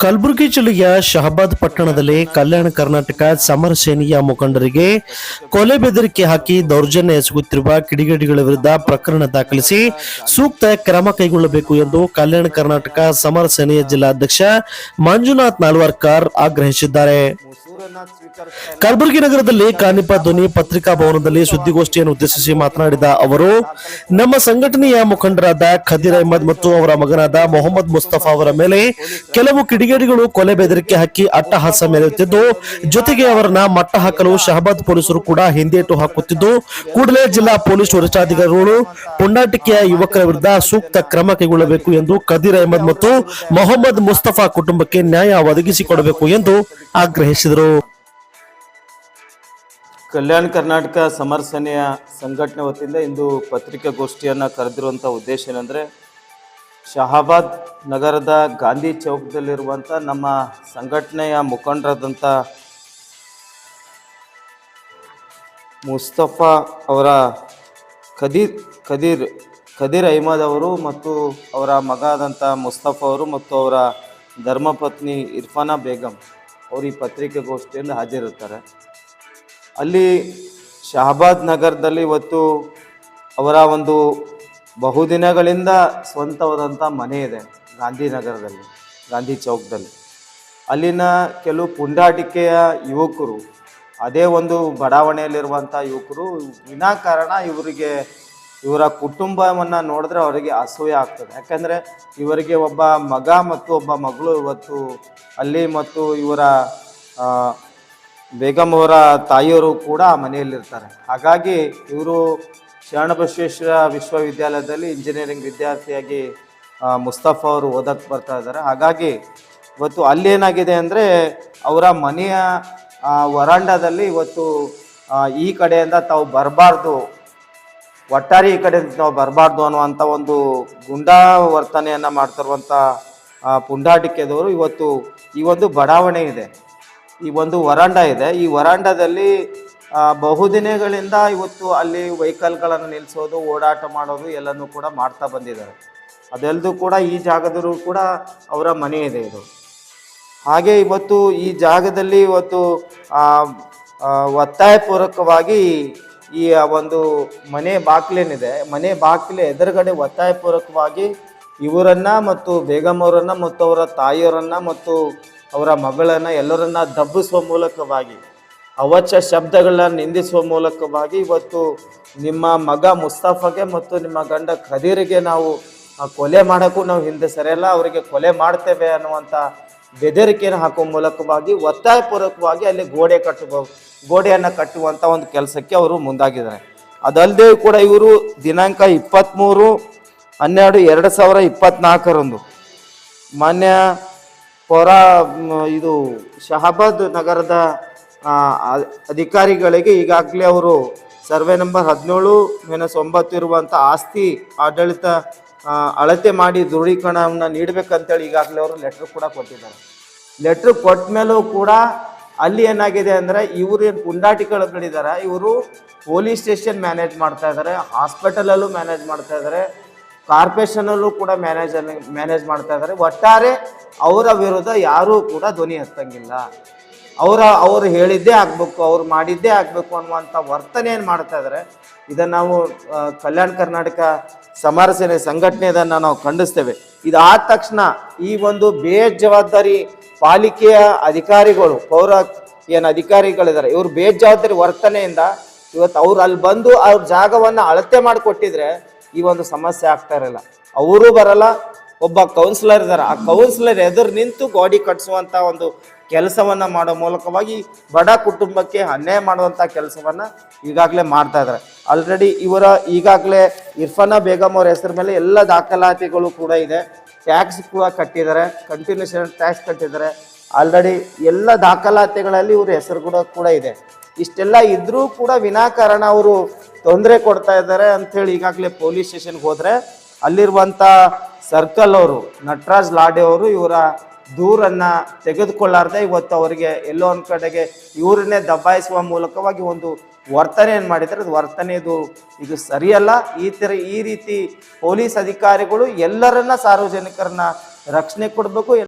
ಕಲಬುರಗಿ ಜಿಲ್ಲೆಯ ಶಹಬಾದ್ ಪಟ್ಟಣದಲ್ಲಿ ಕಲ್ಯಾಣ ಕರ್ನಾಟಕ ಸಮರ ಸೇನೆಯ ಮುಖಂಡರಿಗೆ ಕೊಲೆ ಬೆದರಿಕೆ ಹಾಕಿ ದೌರ್ಜನ್ಯ ಎಸಗುತ್ತಿರುವ ಕಿಡಿಗೇಡಿಗಳ ವಿರುದ್ಧ ಪ್ರಕರಣ ದಾಖಲಿಸಿ ಸೂಕ್ತ ಕ್ರಮ ಕೈಗೊಳ್ಳಬೇಕು ಎಂದು ಕಲ್ಯಾಣ ಕರ್ನಾಟಕ ಸಮರ ಸೇನೆಯ ಜಿಲ್ಲಾಧ್ಯಕ್ಷ ಮಂಜುನಾಥ್ ನಾಲ್ವರ್ಕರ್ ಆಗ್ರಹಿಸಿದ್ದಾರೆ. ಕಲಬುರಗಿ ನಗರದಲ್ಲಿ ಕಾನಿಪ ಧ್ವನಿ ಪತ್ರಿಕಾ ಭವನದಲ್ಲಿ ಸುದ್ದಿಗೋಷ್ಠಿಯನ್ನು ಉದ್ದೇಶಿಸಿ ಮಾತನಾಡಿದ ಅವರು, ನಮ್ಮ ಸಂಘಟನೆಯ ಮುಖಂಡರಾದ ಖದೀರ್ ಅಹಮದ್ ಮತ್ತು ಅವರ ಮಗನಾದ ಮೊಹಮ್ಮದ್ ಮುಸ್ತಫಾ ಅವರ ಮೇಲೆ ಕೆಲವು ಕಿಡಿಗೇಡಿಗಳು ಕೊಲೆ ಬೆದರಿಕೆ ಹಾಕಿ ಅಟ್ಟಹಾಸ ಮೆರೆಯುತ್ತಿದ್ದು ಜೊತೆಗೆ ಅವರನ್ನ ಮಟ್ಟ ಹಾಕಲು ಶಹಬಾದ್ ಪೊಲೀಸರು ಕೂಡ ಹಿಂದೇಟು ಹಾಕುತ್ತಿದ್ದು, ಕೂಡಲೇ ಜಿಲ್ಲಾ ಪೊಲೀಸ್ ವರಿಷ್ಠಾಧಿಕಾರಿಗಳು ಪುಂಡಾಟಿಕೆಯ ಯುವಕರ ವಿರುದ್ಧ ಸೂಕ್ತ ಕ್ರಮ ಕೈಗೊಳ್ಳಬೇಕು ಎಂದು ಖದೀರ್ ಅಹಮದ್ ಮತ್ತು ಮೊಹಮ್ಮದ್ ಮುಸ್ತಫಾ ಕುಟುಂಬಕ್ಕೆ ನ್ಯಾಯ ಒದಗಿಸಿಕೊಡಬೇಕು ಎಂದು ಆಗ್ರಹಿಸಿದರು. ಕಲ್ಯಾಣ ಕರ್ನಾಟಕ ಸಮರ ಸೇನೆಯ ಸಂಘಟನೆ ವತಿಯಿಂದ ಇಂದು ಪತ್ರಿಕಾಗೋಷ್ಠಿಯನ್ನು ಕರೆದಿರುವಂಥ ಉದ್ದೇಶ ಏನಂದರೆ, ಶಹಾಬಾದ್ ನಗರದ ಗಾಂಧಿ ಚೌಕದಲ್ಲಿರುವಂಥ ನಮ್ಮ ಸಂಘಟನೆಯ ಮುಖಂಡರಾದಂಥ ಮುಸ್ತಫಾ ಅವರ ಖದೀರ್ ಖದೀರ್ ಖದೀರ್ ಅಹ್ಮದ್ ಅವರು ಮತ್ತು ಅವರ ಮಗ ಆದಂಥ ಮುಸ್ತಫಾ ಅವರು ಮತ್ತು ಅವರ ಧರ್ಮಪತ್ನಿ ಇರ್ಫಾನಾ ಬೇಗಂ ಅವರು ಈ ಪತ್ರಿಕಾಗೋಷ್ಠಿಯಲ್ಲಿ ಹಾಜರಿರ್ತಾರೆ ಅಲ್ಲಿ ಶಹಬಾದ್ ನಗರದಲ್ಲಿ ಇವತ್ತು ಅವರ ಒಂದು ಬಹುದಿನಗಳಿಂದ ಸ್ವಂತವಾದಂಥ ಮನೆ ಇದೆ ಗಾಂಧಿನಗರದಲ್ಲಿ ಗಾಂಧಿ ಚೌಕದಲ್ಲಿ. ಅಲ್ಲಿನ ಕೆಲವು ಪುಂಡಾಟಿಕೆಯ ಯುವಕರು, ಅದೇ ಒಂದು ಬಡಾವಣೆಯಲ್ಲಿರುವಂಥ ಯುವಕರು ವಿನಾಕಾರಣ ಇವರಿಗೆ, ಇವರ ಕುಟುಂಬವನ್ನು ನೋಡಿದ್ರೆ ಅವರಿಗೆ ಅಸೂಯೆ ಆಗ್ತದೆ. ಯಾಕೆಂದರೆ ಇವರಿಗೆ ಒಬ್ಬ ಮಗ ಮತ್ತು ಒಬ್ಬ ಮಗಳು ಇವತ್ತು ಅಲ್ಲಿ ಮತ್ತು ಇವರ ಬೇಗಂ ಅವರ ತಾಯಿಯವರು ಕೂಡ ಆ ಮನೆಯಲ್ಲಿರ್ತಾರೆ. ಹಾಗಾಗಿ ಇವರು ಶರಣಬಸವೇಶ್ವರ ವಿಶ್ವವಿದ್ಯಾಲಯದಲ್ಲಿ ಇಂಜಿನಿಯರಿಂಗ್ ವಿದ್ಯಾರ್ಥಿಯಾಗಿ ಮುಸ್ತಫಾ ಅವರು ಓದಕ್ಕೆ ಬರ್ತಾ ಇದ್ದಾರೆ. ಹಾಗಾಗಿ ಇವತ್ತು ಅಲ್ಲೇನಾಗಿದೆ ಅಂದರೆ ಅವರ ಮನೆಯ ವರಾಂಡದಲ್ಲಿ ಇವತ್ತು ಈ ಕಡೆಯಿಂದ ತಾವು ಬರಬಾರ್ದು, ಒಟ್ಟಾರೆ ಈ ಕಡೆಯಿಂದ ತಾವು ಬರಬಾರ್ದು ಅನ್ನುವಂಥ ಒಂದು ಗುಂಡಾ ವರ್ತನೆಯನ್ನು ಮಾಡ್ತಿರುವಂಥ ಪುಂಡಾಟಿಕೆದವರು ಇವತ್ತು ಈ ಒಂದು ಬಡಾವಣೆ ಇದೆ. ಈ ಒಂದು ವರಾಂಡ ಇದೆ. ಈ ವರಾಂಡದಲ್ಲಿ ಬಹುದಿನಗಳಿಂದ ಇವತ್ತು ಅಲ್ಲಿ ವೆಹಿಕಲ್ಗಳನ್ನು ನಿಲ್ಲಿಸೋದು ಓಡಾಟ ಮಾಡೋದು ಎಲ್ಲನೂ ಕೂಡ ಮಾಡ್ತಾ ಬಂದಿದ್ದಾರೆ. ಅದೆಲ್ಲದೂ ಕೂಡ ಈ ಜಾಗದಲ್ಲೂ ಕೂಡ ಅವರ ಮನೆ ಇದೆ ಇದು. ಹಾಗೆ ಇವತ್ತು ಈ ಜಾಗದಲ್ಲಿ ಇವತ್ತು ಒತ್ತಾಯಪೂರ್ವಕವಾಗಿ ಈ ಒಂದು ಮನೆ ಬಾಗಿಲೇನಿದೆ. ಮನೆ ಬಾಗಿಲ ಎದುರುಗಡೆ ಒತ್ತಾಯಪೂರ್ವಕವಾಗಿ ಇವರನ್ನು ಮತ್ತು ಬೇಗಮ್ ಅವರನ್ನ ಮತ್ತು ಅವರ ತಾಯಿಯವರನ್ನು ಮತ್ತು ಅವರ ಮಗಳನ್ನ ಎಲ್ಲರನ್ನ ದಬ್ಬಿಸುವ ಮೂಲಕವಾಗಿ, ಅವಚ ಶಬ್ದಗಳನ್ನ ನಿಂದಿಸುವ ಮೂಲಕವಾಗಿ ಇವತ್ತು ನಿಮ್ಮ ಮಗ ಮುಸ್ತಫಾಗೆ ಮತ್ತು ನಿಮ್ಮ ಗಂಡ ಖದೀರಿಗೆ ನಾವು ಕೊಲೆ ಮಾಡೋಕ್ಕೂ ನಾವು ಹಿಂದೆ ಸರಿಯಲ್ಲ, ಅವರಿಗೆ ಕೊಲೆ ಮಾಡ್ತೇವೆ ಅನ್ನುವಂಥ ಬೆದರಿಕೆಯನ್ನು ಹಾಕುವ ಮೂಲಕವಾಗಿ, ಒತ್ತಾಯಪೂರ್ವಕವಾಗಿ ಅಲ್ಲಿ ಗೋಡೆ ಕಟ್ಟುವ, ಗೋಡೆಯನ್ನು ಕಟ್ಟುವಂಥ ಒಂದು ಕೆಲಸಕ್ಕೆ ಅವರು ಮುಂದಾಗಿದ್ದಾರೆ. ಅದಲ್ಲದೆ ಕೂಡ ಇವರು ದಿನಾಂಕ ಇಪ್ಪತ್ತ್ಮೂರು ಹನ್ನೆರಡು ಎರಡು ಸಾವಿರ ಇಪ್ಪತ್ತ್ನಾಲ್ಕರಂದು ಮಾನ್ಯ ಪೌರ ಇದು ಶಹಾಬಾದ್ ನಗರದ ಅಧಿಕಾರಿಗಳಿಗೆ ಈಗಾಗಲೇ ಅವರು ಸರ್ವೆ ನಂಬರ್ ಹದಿನೇಳು ಮೈನಸ್ ಒಂಬತ್ತು ಇರುವಂಥ ಆಸ್ತಿ ಆಡಳಿತ ಅಳತೆ ಮಾಡಿ ದೃಢೀಕರಣವನ್ನು ನೀಡಬೇಕಂತೇಳಿ ಈಗಾಗಲೇ ಅವರು ಲೆಟ್ರ್ ಕೂಡ ಕೊಟ್ಟಿದ್ದಾರೆ. ಲೆಟ್ರ್ ಕೊಟ್ಟ ಮೇಲೂ ಕೂಡ ಅಲ್ಲಿ ಏನಾಗಿದೆ ಅಂದರೆ ಇವರು ಏನು ಪುಂಡಾಟಿಕೆಗಳಿದ್ದಾರೆ ಇವರು ಪೊಲೀಸ್ ಸ್ಟೇಷನ್ ಮ್ಯಾನೇಜ್ ಮಾಡ್ತಾ ಇದ್ದಾರೆ ಹಾಸ್ಪಿಟಲಲ್ಲೂ ಮ್ಯಾನೇಜ್ ಮಾಡ್ತಾ ಇದ್ದಾರೆ. ಕಾರ್ಪೊರೇಷನಲ್ಲೂ ಕೂಡ ಮ್ಯಾನೇಜ್ ಮ್ಯಾನೇಜ್ ಮಾಡ್ತಾ ಇದ್ದಾರೆ ಒಟ್ಟಾರೆ ಅವರ ವಿರುದ್ಧ ಯಾರೂ ಕೂಡ ಧ್ವನಿ ಎತ್ತಂಗಿಲ್ಲ. ಅವರ ಅವ್ರು ಹೇಳಿದ್ದೇ ಆಗಬೇಕು, ಅವ್ರು ಮಾಡಿದ್ದೇ ಆಗಬೇಕು ಅನ್ನುವಂಥ ವರ್ತನೆ ಏನು ಮಾಡ್ತಾ ಇದ್ದಾರೆ ಇದನ್ನು ನಾವು ಕಲ್ಯಾಣ ಕರ್ನಾಟಕ ಸಮರ ಸೇನೆ ಸಂಘಟನೆಯದನ್ನು ನಾವು ಖಂಡಿಸ್ತೇವೆ. ಇದಾದ ತಕ್ಷಣ ಈ ಒಂದು ಬೇಜವಾಬ್ದಾರಿ ಪಾಲಿಕೆಯ ಅಧಿಕಾರಿಗಳು ಪೌರ ಏನು ಅಧಿಕಾರಿಗಳಿದ್ದಾರೆ. ಇವರು ಬೇಜವಾಬ್ದಾರಿ ವರ್ತನೆಯಿಂದ ಇವತ್ತು ಅವ್ರು ಅಲ್ಲಿ ಬಂದು ಅವ್ರ ಜಾಗವನ್ನು ಅಳತೆ ಮಾಡಿಕೊಟ್ಟಿದ್ರೆ ಈ ಒಂದು ಸಮಸ್ಯೆ ಆಗ್ತಾ ಇರಲ್ಲ. ಅವರು ಬರಲ್ಲ, ಒಬ್ಬ ಕೌನ್ಸಿಲರ್ ಇದ್ದಾರೆ ಆ ಕೌನ್ಸಿಲರ್ ಎದುರು ನಿಂತು ಗೋಡಿ ಕಟ್ಟಿಸುವಂಥ ಒಂದು ಕೆಲಸವನ್ನ ಮಾಡೋ ಮೂಲಕವಾಗಿ ಬಡ ಕುಟುಂಬಕ್ಕೆ ಅನ್ಯಾಯ ಮಾಡುವಂಥ ಕೆಲಸವನ್ನ ಈಗಾಗಲೇ ಮಾಡ್ತಾ ಇದ್ದಾರೆ ಆಲ್ರೆಡಿ ಇವರ ಈಗಾಗಲೇ ಇರ್ಫಾನಾ ಬೇಗಮ್ ಅವರ ಹೆಸರ ಮೇಲೆ ಎಲ್ಲ ದಾಖಲಾತಿಗಳು ಕೂಡ ಇದೆ. ಟ್ಯಾಕ್ಸ್ ಕೂಡ ಕಟ್ಟಿದ್ದಾರೆ ಕಂಟಿನ್ಯೂಷನ್ ಟ್ಯಾಕ್ಸ್ ಕಟ್ಟಿದ್ದಾರೆ ಆಲ್ರೆಡಿ ಎಲ್ಲ ದಾಖಲಾತಿಗಳಲ್ಲಿ ಇವ್ರ ಹೆಸರು ಕೂಡ ಕೂಡ ಇದೆ. ಇಷ್ಟೆಲ್ಲ ಇದ್ರೂ ಕೂಡ ವಿನಾಕಾರಣ ಅವರು ತೊಂದರೆ ಕೊಡ್ತಾ ಇದ್ದಾರೆ ಅಂಥೇಳಿ ಈಗಾಗಲೇ ಪೊಲೀಸ್ ಸ್ಟೇಷನ್ಗೆ ಹೋದ್ರೆ ಅಲ್ಲಿರುವಂಥ ಸರ್ಕಲ್ ಅವರು, ನಟರಾಜ್ ಲಾಡೆ ಅವರು ಇವರ ದೂರನ್ನ ತೆಗೆದುಕೊಳ್ಳಾರ್ದೆ ಇವತ್ತು ಅವರಿಗೆ ಎಲ್ಲೋ ಒಂದು ಕಡೆಗೆ ಇವರನ್ನೇ ದಬ್ಬಾಯಿಸುವ ಮೂಲಕವಾಗಿ ಒಂದು ವರ್ತನೆ ಏನು ಮಾಡಿದ್ದಾರೆ. ಅದು ವರ್ತನೆ ಇದು ಇದು ಸರಿಯಲ್ಲ. ಈ ತರ, ಈ ರೀತಿ ಪೊಲೀಸ್ ಅಧಿಕಾರಿಗಳು ಎಲ್ಲರನ್ನ ಸಾರ್ವಜನಿಕರನ್ನ ರಕ್ಷಣೆ ಕೊಡಬೇಕು.